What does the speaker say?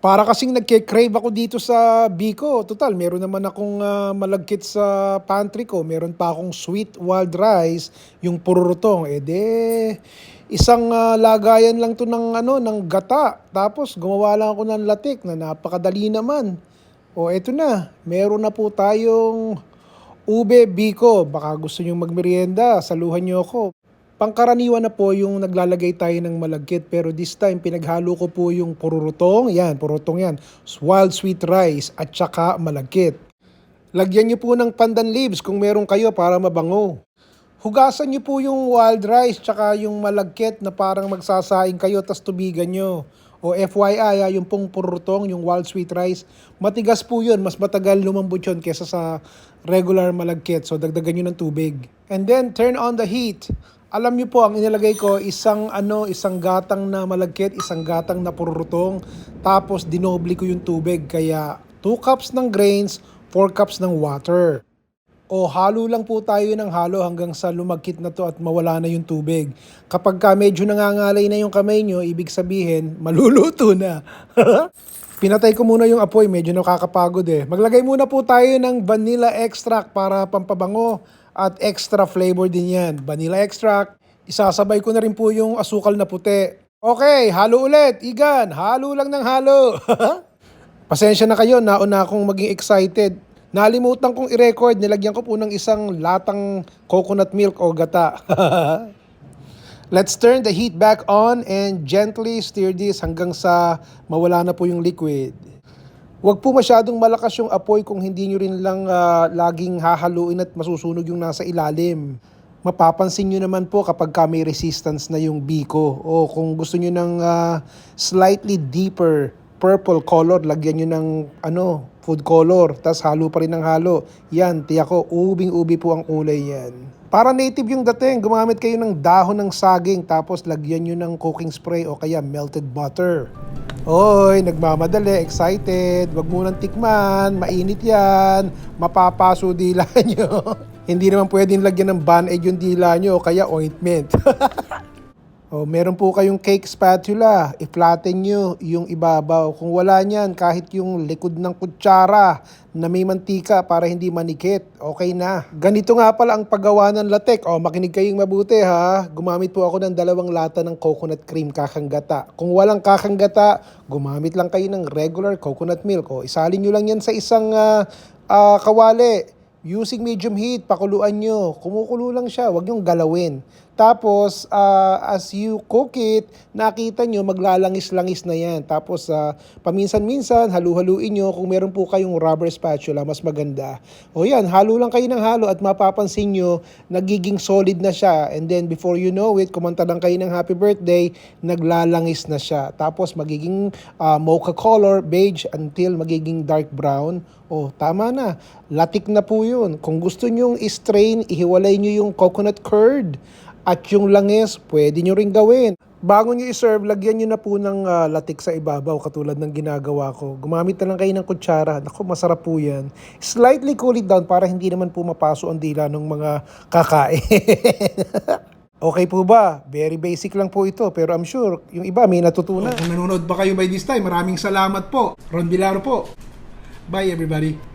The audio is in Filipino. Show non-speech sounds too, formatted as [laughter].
Para kasing nagke-crave ako dito sa Biko. Total, meron naman akong ah, malagkit sa pantry ko. Meron pa akong sweet wild rice, yung pururutong. Eh de, isang ah, lagayan lang to ng, ano, ng gata. Tapos gumawa lang ako ng latik na napakadali naman. O eto na, meron na po tayong ube Biko. Baka gusto nyo magmerienda, saluhan nyo ako. Pangkaraniwan na po yung naglalagay tayo ng malagkit pero this time pinaghalo ko po yung pururutong, yan, pururutong yan, wild sweet rice at saka malagkit. Lagyan nyo po ng pandan leaves kung meron kayo para mabango. Hugasan nyo po yung wild rice tsaka yung malagkit na parang magsasaing kayo tas tubigan nyo. O FYI, ah, yung pong pururutong, yung wild sweet rice, matigas po yun. Mas matagal lumambot yun kesa sa regular malagkit. So dagdagan nyo ng tubig. And then turn on the heat. Alam niyo po, ang inilagay ko, isang ano, isang gatang na malagkit, isang gatang na pururutong, tapos dinoble ko yung tubig. Kaya 2 cups ng grains, 4 cups ng water. O halo lang po tayo ng halo hanggang sa lumagkit na to at mawala na yung tubig. Kapag ka medyo nangangalay na yung kamay nyo, ibig sabihin, [laughs] maluluto na. [laughs] Pinatay ko muna yung apoy, medyo nakakapagod eh. Maglagay muna po tayo ng vanilla extract para pampabango at extra flavor din yan. Vanilla extract, isasabay ko na rin po yung asukal na puti. Okay, halo ulit. Igan, halo lang ng halo. [laughs] Pasensya na kayo, nauna akong maging excited. Nalimutan kong i-record, nilagyan ko po ng isang latang coconut milk o gata. [laughs] Let's turn the heat back on and gently stir this hanggang sa mawala na po yung liquid. Huwag po masyadong malakas yung apoy kung hindi nyo rin lang ah, laging hahaluin at masusunog yung nasa ilalim. Mapapansin nyo naman po kapag ka may resistance na yung biko o kung gusto nyo ng ah, slightly deeper purple color, lagyan nyo ng ano, food color, tas halo pa rin ng halo. Yan, tiyak ko, ubing-ubi po ang kulay yan. Para native yung dating, gumamit kayo ng dahon ng saging tapos lagyan nyo ng cooking spray o kaya melted butter. Oy, nagmamadali, excited. Wag mo nang tikman, mainit yan. Mapapaso dila [laughs] nyo. Hindi naman pwedeng lagyan ng band-aid yung dila nyo kaya ointment. [laughs] O, meron po kayong cake spatula. I-flatten nyo yung ibabaw. Kung wala niyan, kahit yung likod ng kutsara na may mantika para hindi manikit, okay na. Ganito nga pala ang paggawa ng latek. O, makinig kayong mabuti ha. Gumamit po ako ng dalawang lata ng coconut cream kakanggata. Kung walang kakanggata, gumamit lang kayo ng regular coconut milk. O, isalin nyo lang yan sa isang ah, ah, kawali. Using medium heat, pakuluan nyo. Kumukulo lang siya, huwag nyong galawin. Tapos, ah, as you cook it, nakita nyo, maglalangis-langis na yan. Tapos, ah, paminsan-minsan, halu-haluin nyo. Kung meron po kayong rubber spatula, mas maganda. O yan, halo lang kayo ng halo at mapapansin nyo, nagiging solid na siya. And then, before you know it, kumanta lang kayo ng happy birthday, naglalangis na siya. Tapos, magiging ah, mocha color, beige, until magiging dark brown. Oh, tama na. Latik na po yun. Kung gusto nyong i-strain, ihiwalay nyo yung coconut curd. At yung langis, pwede nyo rin gawin. Bago nyo i-serve, lagyan nyo na po ng ah, latik sa ibabaw katulad ng ginagawa ko. Gumamit na lang kayo ng kutsara. Naku, masarap po yan. Slightly cool it down para hindi naman po mapaso ang dila ng mga kakain. [laughs] okay po ba? Very basic lang po ito. Pero I'm sure, yung iba may natutunan. Kung nanonood ba kayo by this time, maraming salamat po. Ron Bilaro po. Bye everybody.